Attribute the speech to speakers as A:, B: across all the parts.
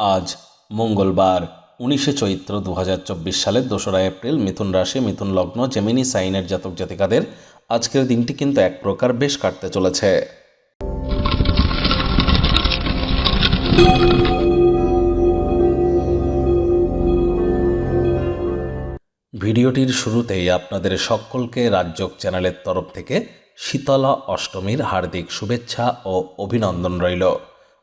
A: আজ মঙ্গলবার, উনিশে চৈত্র দু হাজার চব্বিশ সালের দোসরা এপ্রিল, মিথুন রাশি, মিথুন লগ্ন জেমিনি সাইনের জাতক জাতিকাদের আজকের দিনটি কিন্তু এক প্রকার বেশ কাটতে চলেছে। ভিডিওটির শুরুতেই আপনাদের সকলকে রাজ্যক চ্যানেলের তরফ থেকে শীতলা অষ্টমীর হার্দিক শুভেচ্ছা ও অভিনন্দন রইল।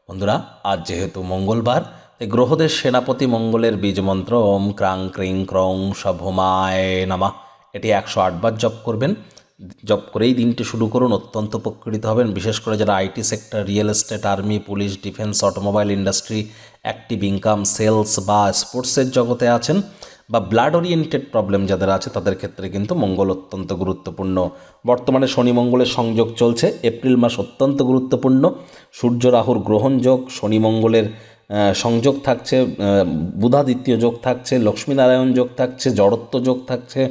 A: বন্ধুরা, আজ যেহেতু মঙ্গলবার তাই গ্রহদের সেনাপতি মঙ্গলের বীজমন্ত্র, ওম ক্রাং ক্রিং ক্রং সভমায় নামা। এটি একশো আটবার জপ করবেন। জপ করেই দিনটি শুরু করুন, অত্যন্ত উপকৃত হবেন। বিশেষ করে যারা IT sector, real estate, army, police, defence, automobile industry, active income, sales বা স্পোর্টসের জগতে আছেন বা ব্লাড ওরিয়েন্টেড প্রবলেম যাদের আছে, তাদের ক্ষেত্রে কিন্তু মঙ্গল অত্যন্ত গুরুত্বপূর্ণ। বর্তমানে শনি মঙ্গলের সংযোগ চলছে। এপ্রিল মাস অত্যন্ত গুরুত্বপূর্ণ। সূর্য, রাহুর গ্রহণযোগ শনি মঙ্গলের সংযোগ থাকছে বুধাদিত্য যোগ থাকছে, লক্ষ্মীনারায়ণ যোগ থাকছে, জড়ত্ব যোগ থাকছে।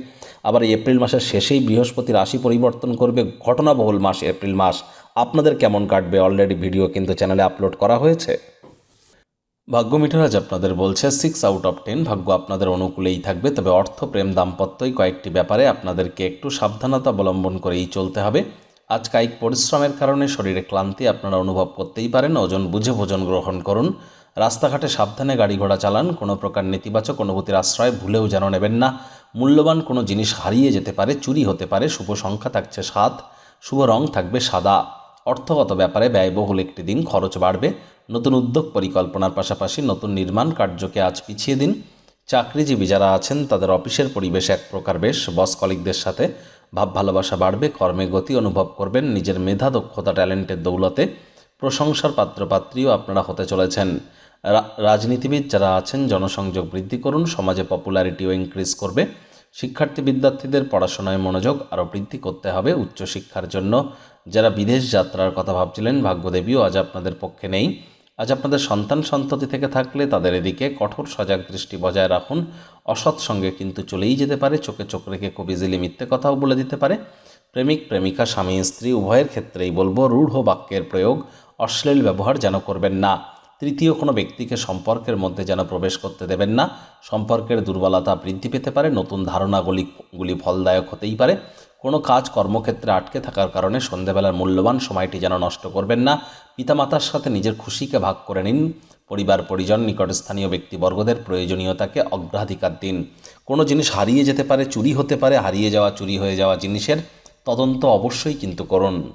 A: আবার এপ্রিল মাসের শেষেই বৃহস্পতি রাশি পরিবর্তন করবে, ঘটনাবহুল মাস এপ্রিল মাস। আপনাদের কেমন কাটবে? অলরেডি ভিডিও কিন্তু চ্যানেলে আপলোড করা হয়েছে। ভাগ্য মিটারাজ আপনাদের বলছে সিক্স আউট অফ টেন ভাগ্য আপনাদের অনুকূলেই থাকবে, তবে অর্থ প্রেম দাম্পত্যই কয়েকটি ব্যাপারে আপনাদেরকে একটু সাবধানতা অবলম্বন করেই চলতে হবে। আজ কায়িক পরিশ্রমের কারণে শরীরে ক্লান্তি আপনারা অনুভব করতেই পারেন। ওজন, বুঝে ভোজন গ্রহণ করুন। রাস্তাঘাটে সাবধানে গাড়ি ঘোড়া চালান। কোনো প্রকার নেতিবাচক অনুভূতির আশ্রয় ভুলেও যেন নেবেন না। মূল্যবান কোনো জিনিস হারিয়ে যেতে পারে, চুরি হতে পারে। শুভ সংখ্যা থাকছে সাত, শুভ রং থাকবে সাদা। অর্থগত ব্যাপারে ব্যয়বহুল একটি দিন খরচ বাড়বে। নতুন উদ্যোগ পরিকল্পনার পাশাপাশি নতুন নির্মাণ কার্যকে আজ পিছিয়ে দিন। চাকরিজীবী যারা আছেন, তাদের অফিসের পরিবেশ এক প্রকার বেশ। বস কলিকদের সাথে ভাব ভালোবাসা বাড়বে, কর্মে গতি অনুভব করবেন, নিজের মেধা, দক্ষতা, ট্যালেন্টের দৌলতে প্রশংসার পাত্রপাত্রীও আপনারা হতে চলেছেন। রাজনীতিবিদ যারা আছেন, জনসংযোগ বৃদ্ধি করুন, সমাজে পপুলারিটিও ইনক্রিজ করবে। শিক্ষার্থী বিদ্যার্থীদের পড়াশোনায় মনোযোগ আরও বৃদ্ধি করতে হবে, উচ্চশিক্ষার জন্য। যারা বিদেশ যাত্রার কথা ভাবছিলেন, ভাগ্যদেবীও আজ আপনাদের পক্ষে নেই। আজ আপনাদের সন্তান সন্ততি থেকে থাকলে তাদের এদিকে কঠোর সজাগ দৃষ্টি বজায় রাখুন। অসৎ সঙ্গে কিন্তু চলেই যেতে পারে, চোখে চোখ রেখে খুব ইজিলি মিথ্যে কথাও বলে দিতে পারে। প্রেমিক, প্রেমিকা, স্বামী, স্ত্রী, উভয়ের ক্ষেত্রেই বলব, রূঢ় বাক্যের প্রয়োগ অশ্লীল ব্যবহার যেন করবেন না। তৃতীয়, কোনো ব্যক্তিকে সম্পর্কের মধ্যে যেন প্রবেশ করতে দেবেন না। সম্পর্কের দুর্বলতা বৃদ্ধি পেতে পারে, নতুন ধারণাগুলি, গুলি ফলদায়ক হতেই পারে। কাজ কর্মক্ষেত্রে আটকে থাকার কারণে সন্ধেবেলার মূল্যবান সময়টি যেন নষ্ট করবেন না। পিতামাতার সাথে নিজের খুশিকে ভাগ করে নিন। পরিবার, পরিজন নিকটস্থানীয় ব্যক্তিবর্গদের প্রয়োজনীয়তাকে অগ্রাধিকার দিন। কোনো জিনিস হারিয়ে যেতে পারে, চুরি হতে পারে, হারিয়ে যাওয়া, চুরি হয়ে যাওয়া জিনিসের তদন্ত অবশ্যই কিন্তু করুন।